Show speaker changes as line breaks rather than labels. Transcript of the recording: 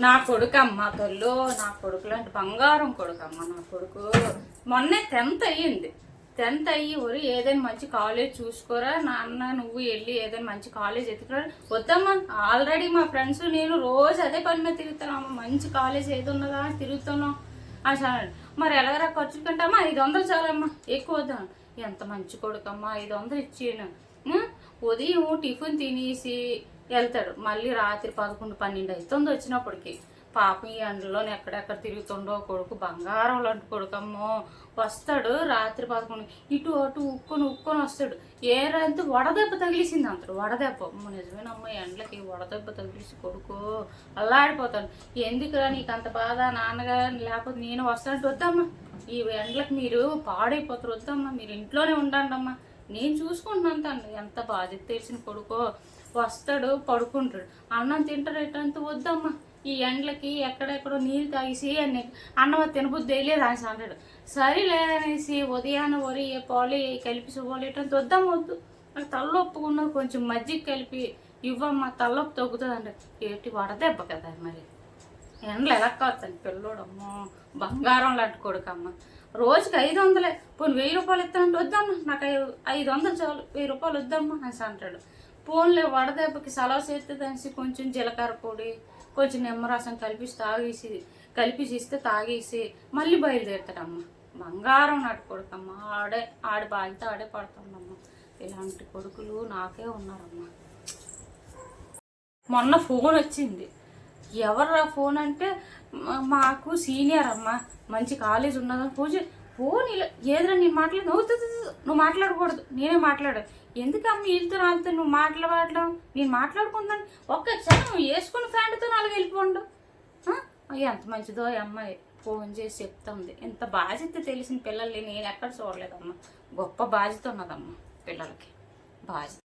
నా కొడుకు అమ్మ నా కొడుకు లాంటి బంగారం కొడుకు అమ్మ నా కొడుకు. మొన్నే టెన్త్ అయ్యింది. టెన్త్ అయ్యి ఒరి ఏదైనా మంచి కాలేజ్ చూసుకోరా నాన్న నువ్వు వెళ్ళి ఏదైనా మంచి కాలేజ్ ఎత్తుకురా. వద్దమ్మా ఆల్రెడీ మా ఫ్రెండ్స్ నేను రోజు అదే పని మీద తిరుగుతున్నాము మంచి కాలేజ్ ఏది ఉన్నదా అని తిరుగుతున్నాం. అసలు మరి ఎలాగరా ఖర్చులు కంటామా అమ్మా ఐదు వందలు చాలమ్మా. ఎక్కువ వద్దా? ఎంత మంచి కొడుకమ్మా ఐదు వందలు ఇచ్చాను ఉదయం టిఫిన్ తినేసి వెళ్తాడు. మళ్ళీ రాత్రి పదకొండు పన్నెండు అవుతుంది వచ్చినప్పటికి. పాపం ఈ ఎండలోనే ఎక్కడెక్కడ తిరుగుతుండో కొడుకు బంగారం లాంటి కొడుకమ్మో వస్తాడు రాత్రి పదకొండు. ఇటు అటు ఉక్కొని ఉక్కొని వస్తాడు. ఏ రాత్రి వడదెబ్బ తగిలిసింది అంటాడు. వడదెబ్బ. అమ్మ నిజమేనమ్మ ఎండలకి వడదెబ్బ తగిలిసి కొడుకు. అల్లాడిపోతాడు ఎందుకురా నీకు అంత బాధ? నాన్నగారు లేకపోతే నేను వస్తానంటే వద్దమ్మా. ఈ ఎండలకు మీరు పాడైపోతారు. వద్దమ్మా. మీరు ఇంట్లోనే ఉండండి అమ్మా నేను చూసుకుంటున్నాను తను ఎంత బాధ్యత తెలిసిన కొడుకో. వస్తాడు పడుకుంటాడు. అన్నం తింటాడు ఎట్టంత వద్దమ్మా. ఈ ఎండలకి ఎక్కడెక్కడో నీళ్ళు తాగేసి అని అన్నం అది తినబుద్ధి వేయలేదు ఆయన అంటాడు. సరేలే అనేసి ఉదయాన్నే వరి పాలు కలిపి శుభలేటంత వద్దాం వద్దు. నాకు తలనొప్పి కొంచెం మజ్జిగ కలిపి ఇవ్వమ్మా తలొప్పు తగ్గుతుంది అంటే ఏంటి వడదెబ్బ కదా మరి? ఎండలు ఎలా కాస్తాను పిల్లోడమ్మో బంగారం లాంటి కొడుకమ్మ. రోజుకి ఐదు వందలే. పోనీ వెయ్యి రూపాయలు ఇస్తానంటే వద్దమ్మా. నాకు ఐదు ఐదు వందలు చాలు. వెయ్యి రూపాయలు వద్దమ్మా అనేసి అంటాడు. పోన్లే వడదెబ్బకి సలవ చేస్తే కొంచెం జీలకర్ర పొడి కొంచెం నిమ్మరసం కలిపి తాగేసి కలిపి ఇస్తే తాగేసి మళ్ళీ బయలుదేరుతాడమ్మ. బంగారం నాటి కొడుకమ్మ. ఆడే ఆడి బాధ్యత ఆడే పడుతుందమ్మ. ఇలాంటి కొడుకులు నాకే ఉన్నారమ్మా. మొన్న ఫోన్ వచ్చింది. ఎవరు ఫోన్ అంటే మాకు సీనియర్ అమ్మ. మంచి కాలేజ్ ఉన్నదని పూజ ఫోన్ ఇలా ఏదిరా నేను మాట్లాడు నువ్వు నువ్వు మాట్లాడకూడదు. నేనే మాట్లాడు. ఎందుకు అమ్మ వీళ్ళతో రాలితే నువ్వు మాట్లాడడం? నేను మాట్లాడుకుంటాను ఒక్క క్షణం వేసుకున్న ఫ్యాంట్తో నాలుగు వెళ్ళిపోండు. ఎంత మంచిదో అమ్మాయి. ఫోన్ చేసి చెప్తుంది. ఎంత బాధ్యత తెలిసిన పిల్లల్ని నేను ఎక్కడ చూడలేదమ్మా. గొప్ప బాధ్యత ఉన్నదమ్మా పిల్లలకి. బాధ్యత.